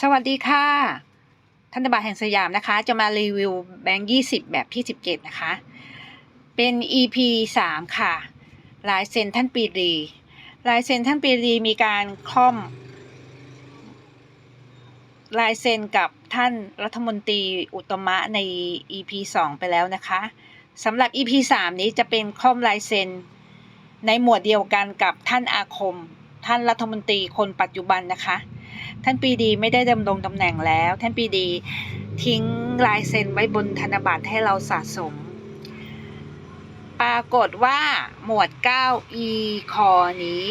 สวัสดีค่ะ ธนบัตรแห่งสยามนะคะ จะมารีวิวแบงค์ยี่สิบแบบที่สิบเจ็ดนะคะ เป็น EP สามค่ะ ลายเซ็นท่านปรีดีลายเซ็นท่านปรีดีมีการคล่อม ลายเซ็นกับท่านรัฐมนตรีอุตมะใน EP สองไปแล้วนะคะสำหรับ EP สามนี้จะเป็นคล่อมลายเซ็นในหมวดเดียวกันกับท่านอาคม ท่านรัฐมนตรีคนปัจจุบันนะคะ ท่านปีดีไม่ได้ดำรงตำแหน่งแล้ว ท่านปีดีทิ้งลายเซ็นไว้บนธนบัตรให้เราสะสม ปรากฏว่าหมวด 9e คอนี้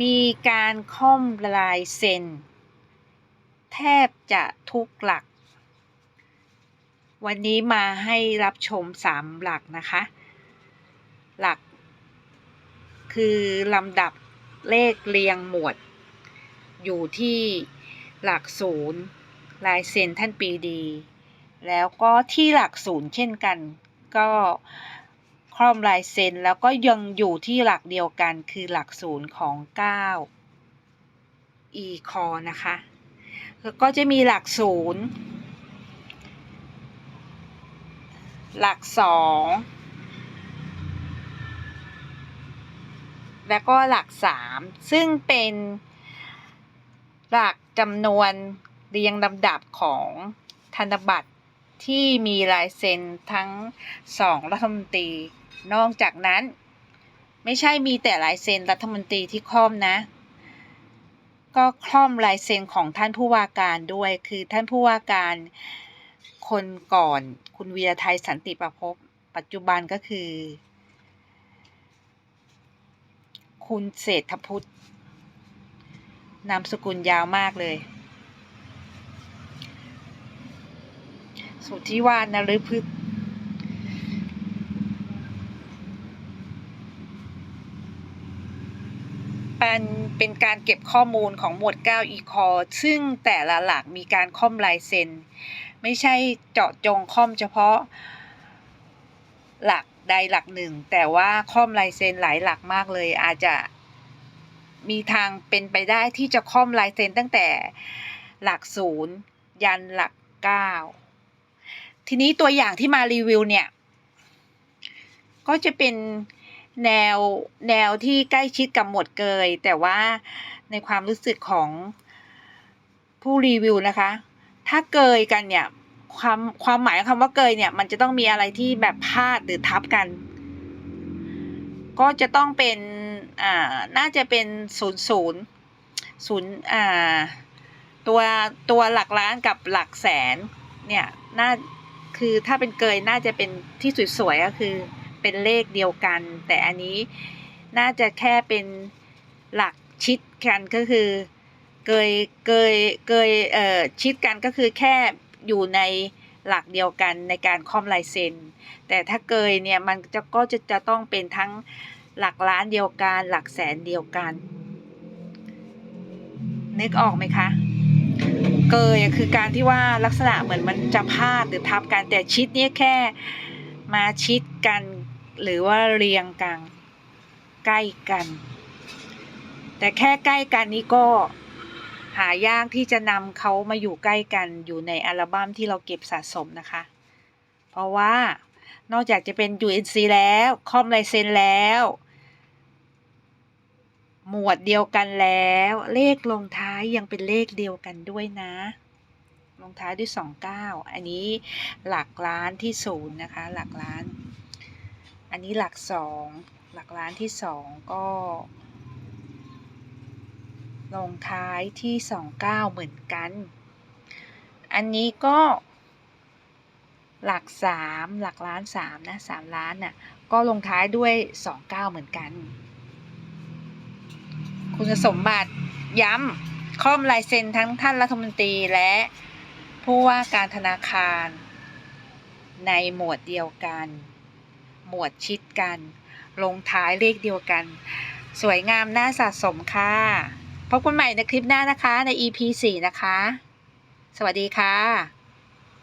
มีการค่อมลายเซ็น แทบจะทุกหลัก วันนี้มาให้รับชม 3 หลักนะคะ หลักคือลำดับเลขเรียงหมวด อยู่ที่หลักศูนย์ลายเซ็นท่านปีดี แล้วก็ที่หลักศูนย์เช่นกัน ก็คล่อมลายเซ็นแล้วก็ยังอยู่ที่หลักเดียวกันคือหลักศูนย์ของ 9 e คอนะคะ แล้วก็จะมีหลักศูนย์หลักสองแล้วก็หลักสามซึ่งเป็น หลักจำนวนเรียงลำดับของธนบัตรที่มีลายเซ็นทั้งสองรัฐมนตรี นอกจากนั้น ไม่ใช่มีแต่ลายเซ็นรัฐมนตรีที่คล่อมนะ ก็คล่อมลายเซ็นของท่านผู้ว่าการด้วย คือท่านผู้ว่าการคนก่อนคุณวีรไทยสันติประพบปัจจุบันก็คือ คุณเศรษฐพุทธ นามสกุลยาวมากเลย สุทธิวานนฤพฤกษ์เป็นเป็นการเก็บข้อมูลของหมวด 9 e c o ซึ่งแต่ละหลักมีการค่อมลายเซ็น ไม่ใช่เจาะจงค่อมเฉพาะหลักใดหลักหนึ่ง แต่ว่าค่อมลายเซ็นหลายหลักมากเลยอาจจะ มีทางเป็นไปได้ที่จะค่อมลายเซ็นตั้งแต่หลักศูนย์ยันหลักเก้าทีนี้ตัวอย่างที่มารีวิวเนี่ย ก็จะเป็นแนวแนวที่ใกล้ชิดกับหมวดเกย แต่ว่าในความรู้สึกของผู้รีวิวนะคะ ถ้าเกยกันเนี่ยความความหมายของคำว่าเกยเนี่ย มันจะต้องมีอะไรที่แบบพลาดหรือทับกัน ก็จะต้องเป็น อ่าน่าจะเป็นศูนย์ศูนย์ศูนย์อ่าตัวตัวหลักล้านกับหลักแสนเนี่ยน่าคือถ้าเป็นเกยน่าจะเป็นที่สวยๆก็คือเป็นเลขเดียวกัน แต่อันนี้น่าจะแค่เป็นหลักชิดกันก็คือเกยเกยเกยเอ่อชิดกันก็คือแค่อยู่ในหลักเดียวกันในการคอมลายเซ็นแต่ถ้าเกยเนี่ยมันจะก็จะจะต้องเป็นทั้ง หลักล้านเดียวกันหลักแสนเดียวกัน นึกออกไหมคะ เกยคือการที่ว่าลักษณะเหมือนมันจะพาดหรือทับกันแต่ชิดนี่ยแค่มาชิดกันหรือว่าเรียงกันใกล้กัน แต่แค่ใกล้กันนี้ก็หายากที่จะนำเขามาอยู่ใกล้กันอยู่ในอัลบั้มที่เราเก็บสะสมนะคะ เพราะว่า นอกจากจะเป็น UNC แล้วคอมไลเซนแล้ว หมวดเดียวกันแล้ว เลขลงท้ายยังเป็นเลขเดียวกันด้วยนะ ลงท้ายด้วยสองเก้าอันนี้หลักล้านที่ศูนย์นะคะ หลักล้าน อันนี้หลักสองหลักล้านที่สองก็ ลงท้ายที่สองเก้าเหมือนกัน อันนี้ก็ หลักสามหลักล้านสามนะสามล้านน่ะก็ลงท้ายด้วยสองเก้าเหมือนกัน คุณสมบัติย้ำข้อมลายเซ็นทั้งท่านรัฐมนตรีและผู้ว่าการธนาคารในหมวดเดียวกัน หมวดชิดกัน ลงท้ายเลขเดียวกัน สวยงามน่าสะสมค่ะ พบกันใหม่ในคลิปหน้านะคะใน EP 4 นะคะ สวัสดีค่ะ